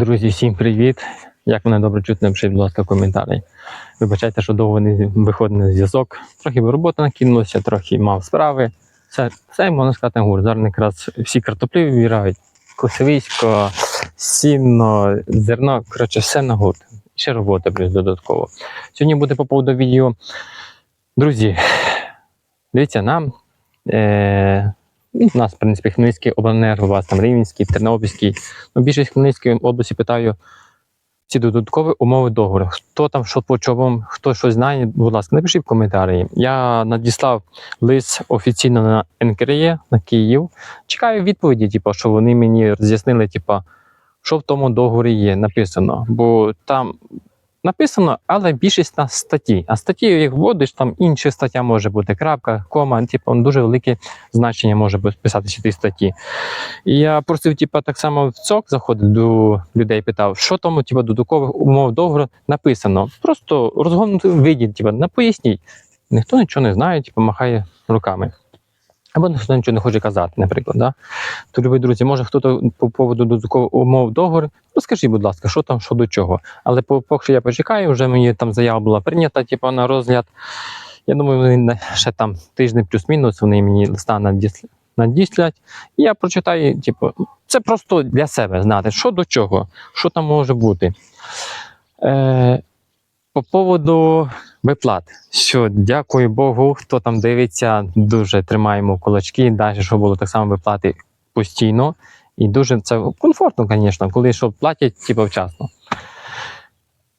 Друзі, всім привіт! Як мене добре чути, напишіть, будь ласка, коментарі. Вибачайте, що довго не виходить на зв'язок. Трохи робота накинулася, трохи мав справи. Все, все можна сказати на гурт. Зараз якраз всі картоплі вибирають. Косовисько, сіно, зерно, коротше, все на гурт. Ще робота плюс додатково. Сьогодні буде по поводу відео. Друзі, дивіться, нам. Е- У нас, в принципі, Хмельницький обленерго, у вас там Рівненський, Тернопільський. Ну, більшість Хмельницької області питаю ці додаткові умови договору. Хто там що по чому, хто щось знає, будь ласка, напишіть в коментарі. Я надіслав лист офіційно на НКРЄ на Київ. Чекаю відповіді, типу, що вони мені роз'яснили, типу, що в тому договорі є написано. Бо там написано, але більшість на статті. А статті, як вводиш, там інша стаття може бути крапка, кома, типу, дуже велике значення може писатися тій статті. І я просив, типу, так само в ЦОК заходив до людей, питав, що тому, типу, додаткових умов договору написано. Просто розгорнути виді, типу, на поясніть. Ніхто нічого не знає, типу, махає руками. Або ніхто нічого не хоче казати, наприклад. Да? То, любі друзі, може хтось по поводу додаткових умов договору, розкажіть, будь ласка, що там, що до чого. Але поки я почекаю, вже мені там заява була прийнята, типу, на розгляд. Я думаю, вони ще там тиждень плюс-мінус, вони мені листа надіс- надіслять. І я прочитаю, типу, це просто для себе знати, що до чого, що там може бути. Е, по поводу виплат, що дякую Богу, хто там дивиться, дуже тримаємо кулачки. Далі, щоб було так само виплати постійно. І дуже це комфортно, звісно, коли що платять, типу, вчасно.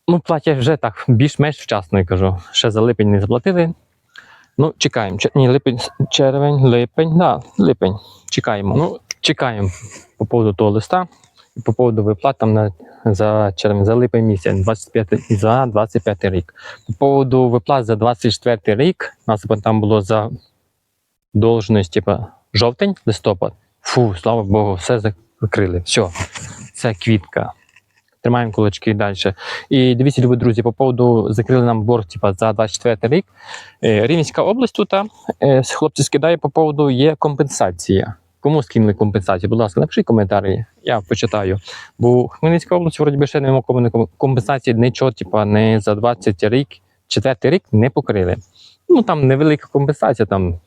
Ну, платять вже так, більш-менш вчасно, я кажу. Ще за липень не заплатили. Ну, чекаємо. Ні, липень, червень, липень, да, липень. Чекаємо. Ну, чекаємо по поводу того листа і по поводу виплат там на, за червень, за липень місяць, 25, за 25 рік. По поводу виплат за 24 рік, у нас там було за должність, типа жовтень, листопад. Фу, слава Богу, все закрили. Все, це квітка. Тримаємо кулачки далі. І дивіться, любі друзі, по поводу закрили нам борг типа, за 24 рік. Е, Рівненська область тут, е, хлопці скидає по поводу є компенсація. Кому скинули компенсацію? Будь ласка, напишіть коментарі, я почитаю. Бо Хмельницька область, вроді би, ще кому компенсації нічого, типа, не за 20 рік, четвертий рік не покрили. Ну там невелика компенсація, там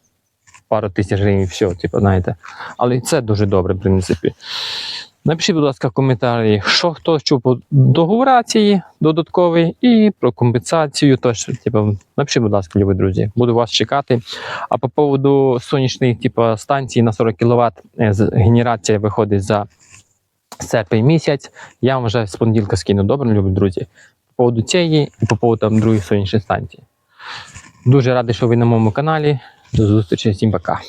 пару тисяч гривень, все, типу, знаєте. Але це дуже добре, в принципі. Напишіть, будь ласка, в коментарі, що хто чув по договорації додатковій і про компенсацію. Тож, типу, напишіть, будь ласка, любі друзі, буду вас чекати. А по поводу сонячних типу, станцій на 40 кВт генерація виходить за серпень місяць. Я вам вже з понеділка скину добре, любі друзі. По поводу цієї і по поводу там других сонячних станцій. Дуже радий, що ви на моєму каналі. До зустрічі, всім пока.